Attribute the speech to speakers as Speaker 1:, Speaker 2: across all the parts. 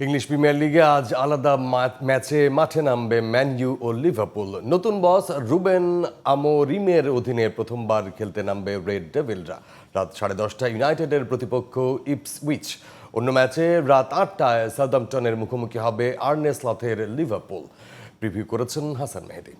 Speaker 1: English premier লিগে আজ আলাদা ম্যাচে মাঠে নামবে ম্যান ইউ ও লিভারপুল। নতুন বস রুবেন আমোরিমের অধীনে প্রথমবার খেলতে নামবে রেড ডেভিলরা। রাত সাড়ে দশটা ইউনাইটেডের প্রতিপক্ষ ইপসউইচ। অন্য ম্যাচে রাত আটটায় সাউদাম্পটনের মুখোমুখি হবে আর্নেস লথের লিভারপুল। প্রিভিউ করেছেন হাসান মেহেদি।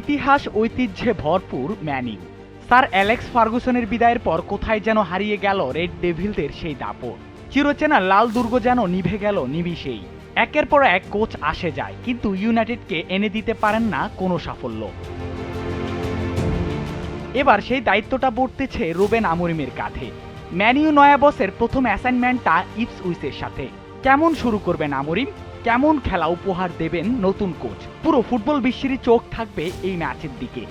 Speaker 2: ইতিহাস ঐতিহ্যে ভরপুর ম্যানিউ স্যার অ্যালেক্স ফার্গুসনের বিদায়ের পর কোথায় যেন হারিয়ে গেল রেড ডেভিলদের সেই দাপট। চিরচেনা লাল দুর্গ যেন নিভে গেল নিমিষেই। একের পর এক কোচ আসে যায়, কিন্তু ইউনাইটেডকে এনে দিতে পারেন না কোনো সাফল্য। এবার সেই দায়িত্বটা বর্তেছে রুবেন আমরিমের কাঁধে। ম্যানিউ নয়া বসের প্রথম অ্যাসাইনমেন্টটা ইপস উইসের সাথে। কেমন শুরু করবেন আমরিম? কেমন খেলা উপহার দেবেন নতুন কোচ? পুরো ফুটবল বিশ্বেরই চোখ থাকবে এই ম্যাচের দিকে।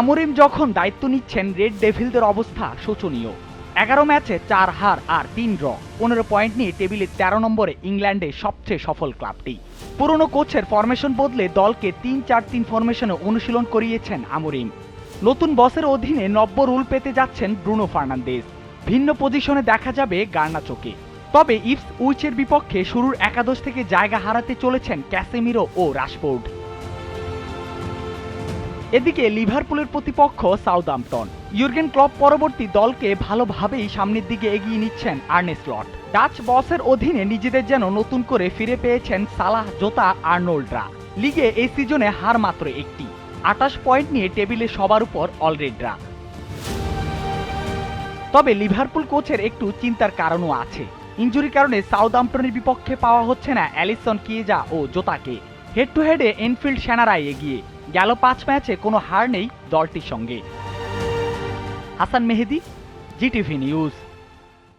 Speaker 2: আমরিম যখন দায়িত্ব নিচ্ছেন রেড ডেভিলদের অবস্থা শোচনীয়। এগারো ম্যাচে চার হার আর তিন ড্র। পনেরো পয়েন্ট নিয়ে টেবিলে তেরো নম্বরে ইংল্যান্ডে সবচেয়ে সফল ক্লাবটি। পুরনো কোচের ফরমেশন বদলে দলকে তিন চার তিন ফরমেশনে অনুশীলন করিয়েছেন আমরিম। নতুন বসের অধীনে নব্য রুল পেতে যাচ্ছেন ব্রুনো ফার্নান্দেজ। ভিন্ন পজিশনে দেখা যাবে গার্না গার্নাচোকে। তবে ইপস উইচের বিপক্ষে শুরুর একাদশ থেকে জায়গা হারাতে চলেছেন ক্যাসেমিরো ও রাশফোর্ড। এদিকে লিভারপুলের প্রতিপক্ষ সাউদাম্পটন। ইউর্গেন ক্লব পরবর্তী দলকে ভালোভাবেই সামনের দিকে এগিয়ে নিচ্ছেন আর্নেস লট ডাচ বসের অধীনে নিজেদের যেন নতুন করে ফিরে পেয়েছেন সালাহ জোতা আর্নোল্ডরা। লিগে এই সিজনে হার মাত্র একটি। আটাশ পয়েন্ট নিয়ে টেবিলে সবার উপর অলরেডরা। তবে লিভারপুল কোচের একটু চিন্তার কারণও আছে। ইঞ্জুরির কারণে সাউদাম্পটনের বিপক্ষে পাওয়া হচ্ছে না অ্যালিসন কিয়েজা ও জোতাকে। হেড টু হেডে এনফিল্ড সেনারাই এগিয়ে। গেল পাঁচ ম্যাচে কোনো হার নেই দলটির সঙ্গে। Hasan Mehedi GTV news.